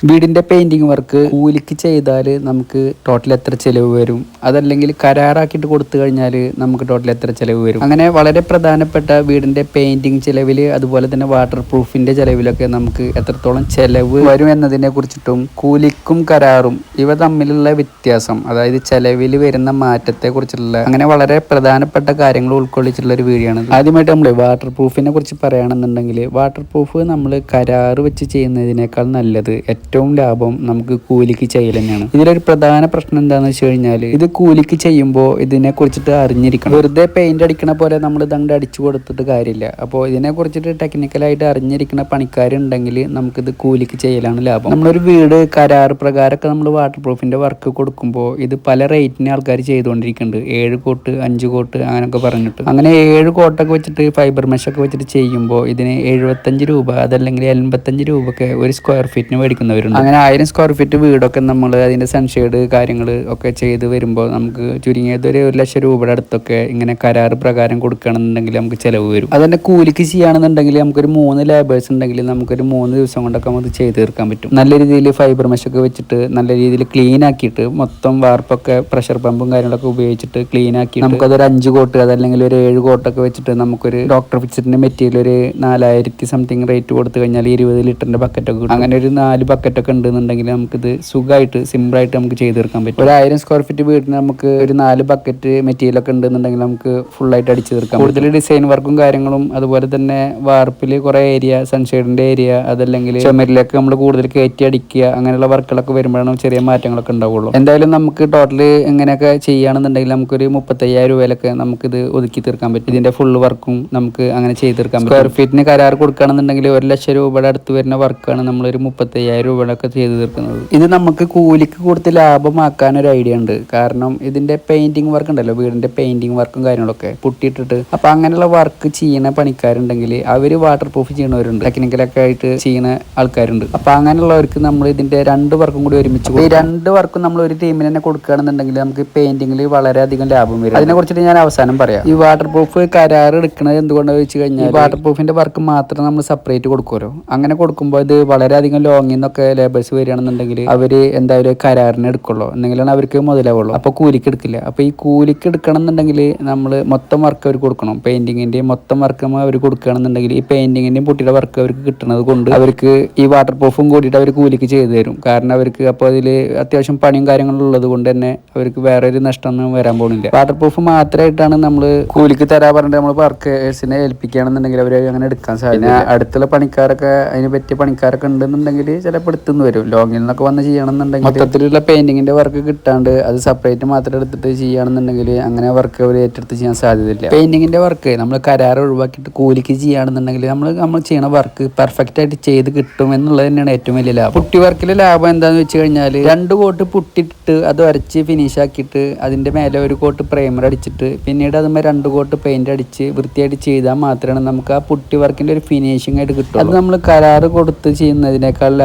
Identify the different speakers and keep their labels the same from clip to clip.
Speaker 1: വീടിന്റെ painting work കൂലിക്ക് ചെയ്താൽ നമുക്ക് ടോട്ടൽ എത്ര ചിലവ് വരും? അതല്ലെങ്കിൽ കരാറാക്കിയിട്ട് കൊടുത്തു കഴിഞ്ഞാൽ നമുക്ക് ടോട്ടൽ എത്ര ചിലവ് വരും? അങ്ങനെ വളരെ പ്രധാനപ്പെട്ട വീടിന്റെ പെയിന്റിംഗ് ചെലവിൽ അതുപോലെ തന്നെ വാട്ടർ പ്രൂഫിന്റെ ചെലവിലൊക്കെ നമുക്ക് എത്രത്തോളം ചിലവ് വരും എന്നതിനെ കുറിച്ചിട്ടും കൂലിക്കും കരാറും ഇവ തമ്മിലുള്ള വ്യത്യാസം അതായത് ചെലവിൽ വരുന്ന മാറ്റത്തെ കുറിച്ചുള്ള അങ്ങനെ വളരെ പ്രധാനപ്പെട്ട കാര്യങ്ങൾ ഉൾക്കൊള്ളിച്ചിട്ടുള്ള ഒരു വീഡിയോ ആണ് ആദ്യമായിട്ട് നമ്മൾ വാട്ടർ പ്രൂഫിനെ കുറിച്ച് പറയുകയാണെന്നുണ്ടെങ്കിൽ വാട്ടർ പ്രൂഫ് നമ്മൾ കരാറ് വെച്ച് ചെയ്യുന്നതിനേക്കാൾ നല്ലത് ഏറ്റവും ലാഭം നമുക്ക് കൂലിക്ക് ചെയ്യൽ തന്നെയാണ്. ഇതിലൊരു പ്രധാന പ്രശ്നം എന്താണെന്ന് വെച്ച് കഴിഞ്ഞാൽ ഇത് കൂലിക്ക് ചെയ്യുമ്പോൾ ഇതിനെ കുറിച്ചിട്ട് അറിഞ്ഞിരിക്കണം. വെറുതെ പെയിന്റ് അടിക്കണ പോലെ നമ്മൾ ഇതങ്ങോട്ട് അടിച്ചു കൊടുത്തിട്ട് കാര്യമില്ല. അപ്പോൾ ഇതിനെ കുറിച്ചിട്ട് ടെക്നിക്കലായിട്ട് അറിഞ്ഞിരിക്കുന്ന പണിക്കാരുണ്ടെങ്കിൽ നമുക്കിത് കൂലിക്ക് ചെയ്യലാണ് ലാഭം. നമ്മളൊരു വീട് കരാർ പ്രകാരമൊക്കെ നമ്മൾ വാട്ടർ പ്രൂഫിന്റെ വർക്ക് കൊടുക്കുമ്പോൾ ഇത് പല റേറ്റിന് ആൾക്കാർ ചെയ്തുകൊണ്ടിരിക്കുന്നുണ്ട്. ഏഴ് കോട്ട് അഞ്ച് കോട്ട് അങ്ങനെയൊക്കെ പറഞ്ഞിട്ട്. അങ്ങനെ ഏഴ് കോട്ടൊക്കെ വെച്ചിട്ട് ഫൈബർ മെഷൊക്കെ വെച്ചിട്ട് ചെയ്യുമ്പോൾ ഇതിന് എഴുപത്തഞ്ച് രൂപ അതല്ലെങ്കിൽ എൺപത്തഞ്ച് രൂപ ഒക്കെ ഒരു സ്ക്വയർ ഫീറ്റിന് മേടിക്കുന്നവർ വരുന്നുണ്ട് അങ്ങനെ ആയിരം സ്ക്വയർ ഫീറ്റ് വീടൊക്കെ നമ്മൾ അതിന്റെ സൺഷെയ്ഡ് കാര്യങ്ങൾ ഒക്കെ ചെയ്ത് വരുമ്പോൾ നമുക്ക് ചുരുങ്ങിയത് ഒരു ഒരു ലക്ഷം രൂപയുടെ അടുത്തൊക്കെ ഇങ്ങനെ കരാർ പ്രകാരം കൊടുക്കുകയാണെന്നുണ്ടെങ്കിൽ നമുക്ക് ചിലവ് വരും. അതന്നെ കൂലിക്ക് ചെയ്യുകയാണെന്നുണ്ടെങ്കിൽ നമുക്കൊരു മൂന്ന് ലേബേഴ്സ് ഉണ്ടെങ്കിൽ നമുക്കൊരു മൂന്ന് ദിവസം കൊണ്ടൊക്കെ നമുക്ക് ചെയ്ത് തീർക്കാൻ പറ്റും. നല്ല രീതിയിൽ ഫൈബർ മെഷൊക്കെ വെച്ചിട്ട് നല്ല രീതിയിൽ ക്ലീൻ ആക്കിയിട്ട് മൊത്തം വാർപ്പൊക്കെ പ്രഷർ പമ്പും കാര്യങ്ങളൊക്കെ ഉപയോഗിച്ചിട്ട് ക്ലീൻ ആക്കി നമുക്കതൊരു അഞ്ച് കോട്ട് അതല്ലെങ്കിൽ ഒരു ഏഴ് കോട്ടൊക്കെ വെച്ചിട്ട് നമുക്കൊരു ഡോക്ടർ ഫിക്സിന്റെ മെറ്റീരിയൽ ഒരു നാലായിരത്തി സംതിങ് റേറ്റ് കൊടുത്തു കഴിഞ്ഞാൽ ഇരുപത് ലിറ്ററിന്റെ ബക്കറ്റൊക്കെ അങ്ങനെ ഒരു നാല് ബക്കറ്റൊക്കെ ഉണ്ടെന്നുണ്ടെങ്കിൽ നമുക്കിത് സുഖമായിട്ട് സിമ്പിളായിട്ട് നമുക്ക് ചെയ്ത് തീർക്കാൻ പറ്റും. ഒരു ആയിരം സ്ക്വയർ ഫീറ്റ് വീടിന് നമുക്ക് ഒരു നാല് ബക്കറ്റ് മെറ്റീരിയൽ ഒക്കെ ഉണ്ടെന്നുണ്ടെങ്കിൽ നമുക്ക് ഫുള്ളായിട്ട് അടിച്ചു തീർക്കാം കൂടുതൽ ഡിസൈൻ വർക്കും കാര്യങ്ങളും അതുപോലെ തന്നെ വാർപ്പിൽ കുറേ ഏരിയ സൺഷെയ്ഡിന്റെ ഏരിയ അതല്ലെങ്കിൽ ചുമരിലേക്ക് നമ്മൾ കൂടുതൽ കയറ്റി അടിക്കുക അങ്ങനെയുള്ള വർക്കുകളൊക്കെ വരുമ്പോഴാണ് ചെറിയ മാറ്റങ്ങളൊക്കെ ഉണ്ടാവുള്ളൂ. എന്തായാലും നമുക്ക് ടോട്ടൽ ഇങ്ങനെയൊക്കെ ചെയ്യുകയാണെന്നുണ്ടെങ്കിൽ നമുക്കൊരു മുപ്പത്തയ്യായിരം രൂപയിലൊക്കെ നമുക്കിത് ഒതുക്കി തീർക്കാൻ പറ്റും. ഇതിന്റെ ഫുള്ള് വർക്കും നമുക്ക് അങ്ങനെ ചെയ്ത് തീർക്കാൻ പറ്റും. സ്ക്വയർ ഫീറ്റിന് കരാർ കൊടുക്കുകയാണെന്നുണ്ടെങ്കിൽ ഒരു ലക്ഷം രൂപയുടെ അടുത്ത് വരുന്ന വർക്കാണ് നമ്മളൊരു മുപ്പത്തയ്യായിരം രൂപയുടെ ചെയ്ത് തീർക്കുന്നത്. ഇത് നമുക്ക് കൂലിക്ക് കൊടുത്ത് ലാഭമാക്കാൻ ഒരു ഐഡിയ ഉണ്ട്. കാരണം ഇതിന്റെ പെയിന്റിംഗ് വർക്ക് ഉണ്ടല്ലോ വീടിന്റെ പെയിന്റിംഗ് വർക്കും കാര്യങ്ങളൊക്കെ പൊട്ടിയിട്ടിട്ട്. അപ്പൊ അങ്ങനെയുള്ള വർക്ക് ചെയ്യുന്ന പണിക്കാരുണ്ടെങ്കിൽ അവർ വാട്ടർ പ്രൂഫ് ചെയ്യണവരുണ്ട് ടെക്നിക്കലൊക്കെ ആയിട്ട് ചെയ്യുന്ന ആൾക്കാരുണ്ട്. അപ്പൊ അങ്ങനെയുള്ളവർക്ക് നമ്മൾ ഇതിന്റെ രണ്ട് വർക്കും കൂടി ഒരുമിച്ച് ഈ രണ്ട് വർക്കും നമ്മൾ ഒരു ടീമിന് തന്നെ കൊടുക്കുകയാണെന്നുണ്ടെങ്കിൽ നമുക്ക് പെയിന്റിങ്ങിൽ വളരെയധികം ലാഭം വരും. അതിനെ കുറിച്ചിട്ട് ഞാൻ അവസാനം പറയാം. ഈ വാട്ടർ പ്രൂഫ് കരാർ എടുക്കുന്നത് എന്തുകൊണ്ടാണ് വെച്ച് കഴിഞ്ഞാൽ വാട്ടർ പ്രൂഫിന്റെ വർക്ക് മാത്രം നമ്മൾ സെപ്പറേറ്റ് കൊടുക്കുമല്ലോ. അങ്ങനെ കൊടുക്കുമ്പോൾ ഇത് വളരെയധികം ലോങ്ങിൽ നിന്നൊക്കെ ലേബേഴ്സ് വരികയാണെന്നുണ്ടെങ്കിൽ അവർ എന്തായാലും കരാറിന് എടുക്കുള്ളൂ. എന്നെങ്കിലാണ് അവർക്ക് മുതലാവുള്ളൂ. അപ്പോൾ കൂലിക്ക് എടുക്കില്ല. അപ്പോൾ ഈ കൂലിക്ക് എടുക്കണം എന്നുണ്ടെങ്കിൽ നമ്മൾ മൊത്തം വർക്ക് അവർ കൊടുക്കണം. പെയിന്റിങ്ങിന്റെ മൊത്തം വർക്ക് അവർ കൊടുക്കുകയാണെന്നുണ്ടെങ്കിൽ ഈ പെയിന്റിങ്ങിന്റെയും പുട്ടിയുടെ വർക്ക് അവർക്ക് കിട്ടുന്നത് കൊണ്ട് അവർക്ക് ഈ വാട്ടർ പ്രൂഫും കൂടിയിട്ട് അവർ കൂലിക്ക് ചെയ്തു തരും. കാരണം അവർക്ക് അപ്പോൾ അതിൽ അത്യാവശ്യം പണിയും കാര്യങ്ങളും ഉള്ളത് കൊണ്ട് തന്നെ അവർക്ക് വേറെ ഒരു നഷ്ടമൊന്നും വരാൻ പോകുന്നില്ല. വാട്ടർ പ്രൂഫ് മാത്രമായിട്ടാണ് നമ്മൾ കൂലിക്ക് തരാൻ പറഞ്ഞിട്ട് നമ്മൾ വർക്കേഴ്സിനെ ഏൽപ്പിക്കുകയാണെന്നുണ്ടെങ്കിൽ അവർ അങ്ങനെ എടുക്കാൻ സാധിക്കും അടുത്തുള്ള പണിക്കാരൊക്കെ അതിന് പറ്റിയ പണിക്കാരൊക്കെ ഉണ്ടെന്നുണ്ടെങ്കിൽ ചിലപ്പോൾ എടുത്തുനിന്ന് വരും. ലോങ്ങിൽ നിന്നൊക്കെ വന്ന് ചെയ്യണമെന്നുണ്ടെങ്കിൽ മൊത്തത്തിലുള്ള പെയിന്റിങ്ങിന്റെ വർക്ക് കിട്ടാണ്ട് അത് സെപ്പറേറ്റ് മാത്രം എടുത്തിട്ട് ചെയ്യുകയാണെന്നുണ്ടെങ്കിൽ അങ്ങനെ വർക്ക് അവർ ഏറ്റെടുത്ത് ചെയ്യാൻ സാധ്യതയില്ല. പെയിന്റിങ്ങിന്റെ വർക്ക് നമ്മൾ കരാർ ഒഴിവാക്കിയിട്ട് കൂലിക്ക് ചെയ്യുകയാണെന്നുണ്ടെങ്കിൽ നമ്മൾ നമ്മൾ ചെയ്യണ വർക്ക് പെർഫെക്റ്റ് ആയിട്ട് ചെയ്ത് കിട്ടും എന്നുള്ളത് തന്നെയാണ് ഏറ്റവും വലിയ ലാഭം. പുട്ടി വർക്കിലെ ലാഭം എന്താണെന്ന് വെച്ച് കഴിഞ്ഞാൽ രണ്ട് കോട്ട് പുട്ടിട്ട് അത് വരച്ച് ഫിനിഷ് ആക്കിയിട്ട് അതിന്റെ മേലെ ഒരു കോട്ട് പ്രൈമർ അടിച്ചിട്ട് പിന്നീട് അതുമ്പോൾ രണ്ട് കോട്ട് പെയിന്റ് അടിച്ച് വൃത്തിയായിട്ട് ചെയ്താൽ മാത്രമാണ് നമുക്ക് ആ പുട്ടി വർക്കിന്റെ ഒരു ഫിനിഷിംഗ് ആയിട്ട് കിട്ടും അത് നമ്മൾ കരാറ് കൊടുത്ത് ചെയ്യുന്നതിനേക്കാൾ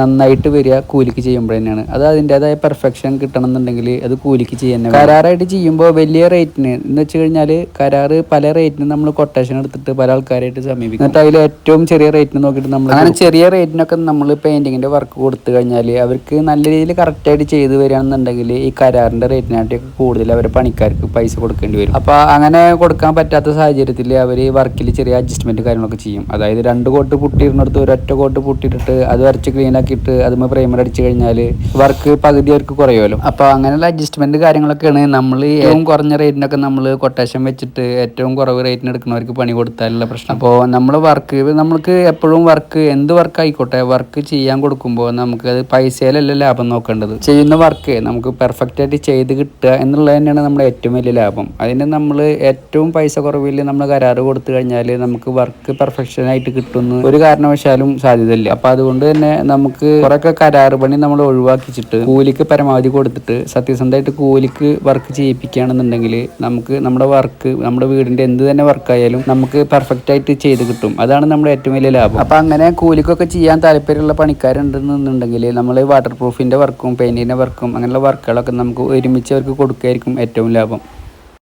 Speaker 1: നന്നായിട്ട് വരിക കൂലിക്ക് ചെയ്യുമ്പോൾ തന്നെയാണ്. അത് അതിന്റെതായ പെർഫെക്ഷൻ കിട്ടണം എന്നുണ്ടെങ്കിൽ അത് കൂലിക്ക് ചെയ്യുന്നത് കരാറായിട്ട് ചെയ്യുമ്പോൾ വലിയ റേറ്റിന് എന്ന് വെച്ച് കഴിഞ്ഞാൽ കരാറ് പല റേറ്റിന് നമ്മൾ കൊട്ടേഷൻ എടുത്തിട്ട് പല ആൾക്കാരായിട്ട് സമീപിക്കും. എന്നിട്ട് അതിൽ ഏറ്റവും ചെറിയ റേറ്റിന് നോക്കിയിട്ട് നമ്മൾ അങ്ങനെ ചെറിയ റേറ്റിനൊക്കെ നമ്മൾ പെയിന്റിങ്ങിന്റെ വർക്ക് കൊടുത്തു കഴിഞ്ഞാൽ അവർക്ക് നല്ല രീതിയിൽ കറക്റ്റായിട്ട് ചെയ്ത് വരികയാണെന്നുണ്ടെങ്കിൽ ഈ കരാറിന്റെ റേറ്റിനായിട്ടൊക്കെ കൂടുതൽ അവർ പണിക്കാർക്ക് പൈസ കൊടുക്കേണ്ടി വരും. അപ്പോൾ അങ്ങനെ കൊടുക്കാൻ പറ്റാത്ത സാഹചര്യത്തിൽ അവർ വർക്കിൽ ചെറിയ അഡ്ജസ്റ്റ്മെന്റ് കാര്യങ്ങളൊക്കെ ചെയ്യും. അതായത് രണ്ട് കോട്ട് പുട്ടിയിരുന്നിടത്ത് ഒരൊറ്റ കോട്ട് പുട്ടിയിട്ടിട്ട് അത് വരച്ച് ക്ലീൻ ആക്കിയിട്ട് അതുമ്പോൾ പ്രൈമർ അടിച്ചു കഴിഞ്ഞാൽ വർക്ക് പകുതി അവർക്ക് കുറയുമല്ലോ. അപ്പോൾ അങ്ങനെയുള്ള അഡ്ജസ്റ്റ്മെന്റ് കാര്യങ്ങളൊക്കെയാണ് നമ്മൾ ഏറ്റവും കുറഞ്ഞ റേറ്റിനൊക്കെ നമ്മൾ കൊട്ടേഷൻ വെച്ചിട്ട് ഏറ്റവും കുറവ് റേറ്റിന് എടുക്കുന്നവർക്ക് പണി കൊടുത്താലുള്ള പ്രശ്നം. അപ്പോൾ നമ്മൾ വർക്ക് നമ്മൾക്ക് എപ്പോഴും വർക്ക് എന്ത് വർക്ക് ആയിക്കോട്ടെ വർക്ക് ചെയ്യാൻ കൊടുക്കുമ്പോൾ നമുക്ക് അത് പൈസയിലല്ല ലാഭം നോക്കേണ്ടത്. ചെയ്യുന്ന വർക്ക് നമുക്ക് പെർഫെക്റ്റ് ആയിട്ട് ചെയ്ത് കിട്ടുക എന്നുള്ളത് തന്നെയാണ് നമ്മുടെ ഏറ്റവും വലിയ ലാഭം. അതിന് നമ്മൾ ഏറ്റവും പൈസ കുറവിൽ നമ്മൾ കരാറ് കൊടുത്തു കഴിഞ്ഞാൽ നമുക്ക് വർക്ക് പെർഫെക്ഷൻ ആയിട്ട് കിട്ടുന്ന ഒരു കാരണവശാലും സാധ്യതയില്ല. അപ്പൊ അതുകൊണ്ട് തന്നെ നമുക്ക് കുറെയൊക്കെ കരാറ് പണി നമ്മൾ ഒഴിവാക്കിച്ചിട്ട് കൂലിക്ക് പരമാവധി കൊടുത്തിട്ട് സത്യസന്ധമായിട്ട് കൂലിക്ക് വർക്ക് ചെയ്യിപ്പിക്കുകയാണെന്നുണ്ടെങ്കിൽ നമുക്ക് നമ്മുടെ വർക്ക് നമ്മുടെ വീടിന്റെ എന്ത് തന്നെ വർക്കായാലും നമുക്ക് പെർഫെക്റ്റ് ആയിട്ട് ചെയ്ത് കിട്ടും. അതാണ് നമ്മുടെ ഏറ്റവും വലിയ ലാഭം. അപ്പൊ അങ്ങനെ കൂലിക്കൊക്കെ ചെയ്യാൻ താല്പര്യമുള്ള പണിക്കാരുണ്ടെന്നുണ്ടെങ്കിൽ നമ്മൾ വാട്ടർ പ്രൂഫിന്റെ വർക്കും പെയിന്റിന്റെ വർക്കും അങ്ങനെയുള്ള വർക്കുകളൊക്കെ നമുക്ക് ഒരുമിച്ച് അവർക്ക് കൊടുക്കുകയായിരിക്കും ഏറ്റവും ലാഭം.